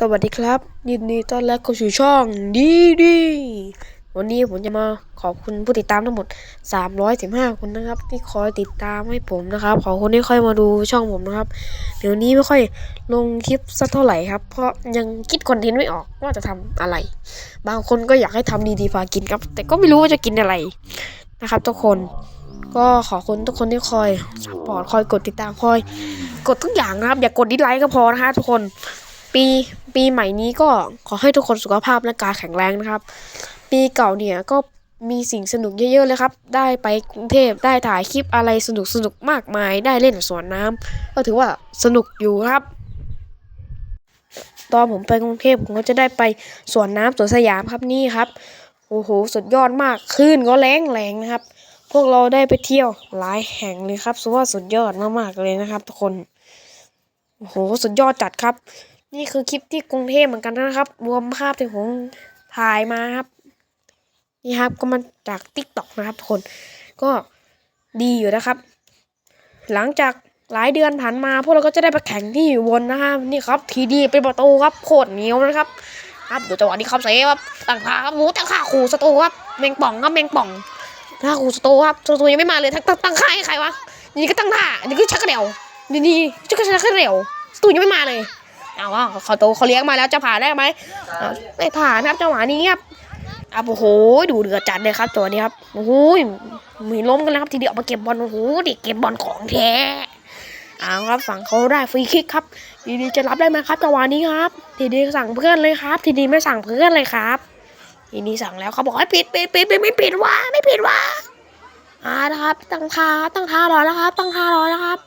สวัสดีครับ ยินดีต้อนรับเข้าสู่ช่องดีดีวันนี้ผมจะมาขอบคุณผู้ติดตามทั้งหมด 315 คนนะครับ ที่คอยติดตามให้ผมนะครับ ขอบคุณที่ค่อยมาดูช่องผมนะครับ เดี๋ยวนี้ไม่ค่อยลงคลิปสักเท่าไหร่ครับ เพราะยังคิดคอนเทนต์ไม่ออกว่าจะทำอะไร บางคนก็อยากให้ทำดีๆพากินครับ แต่ก็ไม่รู้ว่าจะกินอะไรนะครับ ทุกคนก็ขอบคุณทุกคนที่คอยสปอร์ตคอยกดติดตามคอย กดทุกอย่างนะครับ อย่ากดดิสไลค์ก็พอนะฮะทุกคน ปีปีใหม่นี้ก็ขอให้ทุกคนสุขภาพและกายแข็งแรงนะครับ ปีเก่าเนี่ยก็มีสิ่งสนุกเยอะๆเลยครับ ได้ไปกรุงเทพได้ถ่ายคลิปอะไรสนุกสนุกๆมากมาย ได้เล่นสวนน้ำก็ถือว่าสนุกอยู่ครับ ตอนผมไปกรุงเทพผมก็จะได้ไปสวนน้ำสวนสยามครับนี่ครับโอ้โหสุดยอดมากคลื่นก็แรงแรงนะครับ พวกเราได้ไปเที่ยวหลายแห่งเลยครับสุดว่าสุดยอดมากๆเลยนะครับ ทุกคนโอ้โหสุดยอดจัดครับ นี่คือคลิปที่กรุงเทพเหมือนกันนะครับ รวมภาพที่ผมถ่ายมาครับ นี่ครับก็มาจากติ๊กต็อกนะครับทุกคน ก็ดีอยู่นะครับ หลังจากหลายเดือนผ่านมาพวกเราก็จะได้ไปแข่งที่วนนะครับนี่ครับ ทีดีเป็นประตูครับโคตรเหนียวนะครับ ครับเดี๋ยวจังหวะนี้ครับเซฟครับตั้งขาครับหมูตั้งขาขู่สตูครับแมงป่องครับแมงป่องตั้งขาขู่สตูครับสตูยังไม่มาเลยตั้งตั้งตั้งค่าให้ใครวะนี่ก็ตั้งท่านี่ก็ชักกระเดี่ยวนี่นี่ชักกระชักกระเดี่ยวสตูยังไม่มาเลย เอาว่าเขาโตเขาเลี้ยงมาแล้วจะผ่านได้ไหมไม่ผ่านครับจังหวะนี้ครับอะโอ้โหดูเดือดจัดเลยครับตัวนี้ครับโอ้โหมีล้มกันแล้วครับทีเดียวมาเก็บบอลโอ้โหด็กเก็บบอลของแท้เอาครับฝั่งเขาได้ฟรีคิกครับทีดีจะรับได้ไหมครับจังหวะนี้ครับ ทีดีสั่งเพื่อนเลยครับ ทีดีไม่สั่งเพื่อนเลยครับทีดีสั่งแล้วเขาบอกให้ปิดปิดปิดปิดไม่ปิดว่าไม่ปิดว่าอ่านะครับตั้งท่าตั้งท่ารอแล้วครับ ตั้งท่ารอแล้วครับ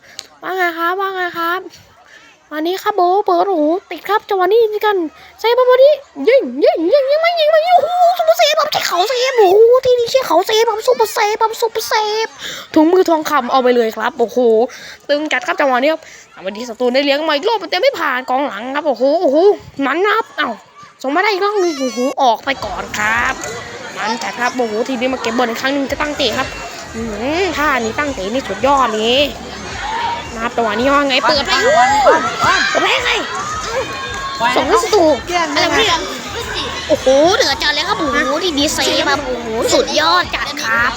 ว่าไงครับว่าไงครับ วันนี้ครับโบเปิดโอ้โหติดครับจังหวะนี้กันเซฟมาวันนี้ยิงยิงยิงยิงไม่ยิงไม่ยิงโอ้โหซุปเปอร์เซฟผมใช้เขาเซฟโอ้โหที่นี่ใช้เขาเซฟผมซุปเปอร์เซฟผมซุปเปอร์เซฟถุงมือทองคำเอาไปเลยครับโอ้โหตึงจัดครับจังหวะนี้ครับอะวันนี้ศัตรูได้เลี้ยงมาอีกรอบแต่ไม่ผ่านกองหลังครับโอ้โหโอ้โหมันครับเอ้าส่งมาได้อีกรอบนึงโอ้โหออกไปก่อนครับมันจัดครับโอ้โหทีนี้มาเก็บบอลอีกครั้งหนึงจะตั้งเตะครับอืมท่านี้ตั้งเตะนี่สุดยอดเลย นะครับจังหวะนี้ว่าไงเปิดไปเฮ้ยเปิดไปไงส่งให้สตูอะไรวะเนี่ยโอ้โหเหลือจัดเลยครับโอ้โหที่ดีเซฟครับโอ้โหสุดยอดจัดครับ